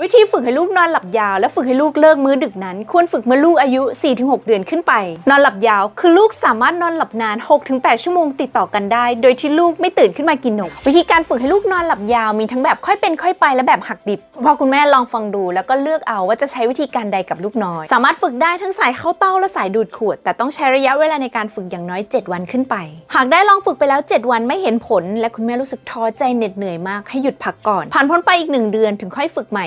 วิธีฝึกให้ลูกนอนหลับยาว และฝึกให้ลูกเลิกมื้อดึกนั้น ควรฝึกเมื่อลูกอายุ 4-6 เดือนขึ้นไป นอนหลับยาวคือลูกสามารถนอนหลับนาน 6-8 ชั่วโมงติดต่อกันได้ โดยที่ลูกไม่ตื่นขึ้นมากินนมวิธีการฝึกให้ลูกนอนหลับยาวมีทั้งแบบค่อยเป็นค่อยไปและแบบหักดิบพอคุณแม่ลองฟังดูแล้วก็เลือกเอาว่าจะใช้วิธีการใดกับลูกน้อย สามารถฝึกได้ทั้งสายเข้าเต้าและสายดูดขวด แต่ต้องใช้ระยะเวลาในการฝึกอย่างน้อย 7 วันขึ้นไป หากได้ลองฝึกไปแล้ว 7 วันไม่เห็นผล และคุณแม่รู้สึกท้อใจเหน็ดเหนื่อยมากให้หยุดพักก่อน ผ่านพ้นไปอีกหนึ่งเดือนถึงค่อยฝึกใหม่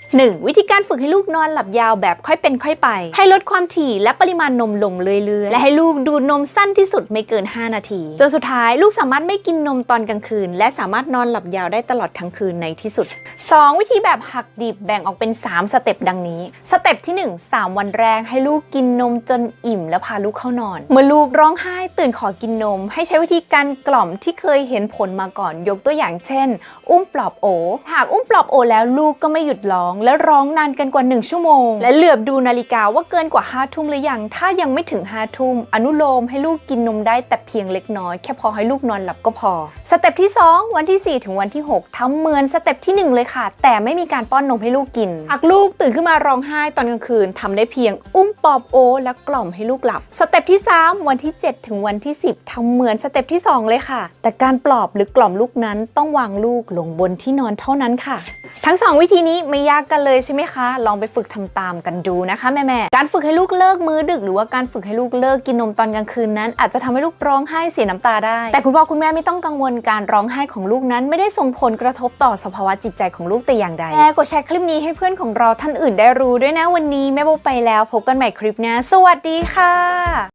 1. วิธีการฝึกให้ลูกนอนหลับยาวแบบค่อยเป็นค่อยไป ให้ลดความถี่และปริมาณนมลงเรื่อยๆ และให้ลูกดูดนมสั้นที่สุดไม่เกิน 5 นาที จนสุดท้ายลูกสามารถไม่กินนมตอนกลางคืน และสามารถนอนหลับยาวได้ตลอดทั้งคืนในที่สุด 2. วิธีแบบหักดิบแบ่งออกเป็น 3 สเต็ปดังนี้ สเต็ปที่ 1 3 วันแรกให้ลูกกินนมจนอิ่ม แล้วพาลูกเข้านอน เมื่อลูกร้องไห้ตื่นขอกินนม ให้ใช้วิธีการกล่อมที่เคยเห็นผลมาก่อน ยกตัวอย่างเช่น อุ้มปลอบโอ หากอุ้มปลอบโอแล้วลูกก็ไม่หยุดร้องและร้องนานเกินกว่า 1 ชั่วโมง และเหลือบดูนาฬิกาว่าเกินกว่า5ทุ่มหรือยัง ถ้ายังไม่ถึง5ทุ่มอนุโลมให้ลูกกินนมได้แต่เพียงเล็กน้อย แค่พอให้ลูกนอนหลับก็พอ สเต็ปที่ 2 วันที่ 4 ถึงวันที่ 6ทำเหมือนสเต็ปที่ 1 เลยค่ะ แต่ไม่มีการป้อนนมให้ลูกกินหากลูกตื่นขึ้นมาร้องไห้ตอนกลางคืนทำได้เพียง อุ้มปลอบโอ และกล่อมให้ลูกหลับ สเต็ปที่ 3 วันที่ 7 ถึงวันที่ 10ทำเหมือนสเต็ปที่ 2 เลยค่ะ แต่การปลอบหรือกล่อมลูกนั้นต้องวางลูกลงบนที่นอนเท่านั้นค่ะ ทั้ง 2 วิธีนี้ไม่ยากกันเลยใช่ไหมคะ ลองไปฝึกทำตามกันดูนะคะแม่ๆการฝึกให้ลูกเลิกมื้อดึก หรือว่าการฝึกให้ลูกเลิกกินนมตอนกลางคืนนั้น อาจจะทำให้ลูกร้องไห้เสียน้ำตาได้ แต่คุณพ่อคุณแม่ไม่ต้องกังวลการร้องไห้ของลูกนั้น ไม่ได้ส่งผลกระทบต่อสภาวะจิตใจของลูกแต่อย่างใดแม่กดแชร์คลิปนี้ให้เพื่อนของเราท่านอื่นได้รู้ด้วยนะวันนี้แม่โบไปแล้ว พบกันใหม่คลิปหน้าสวัสดีค่ะ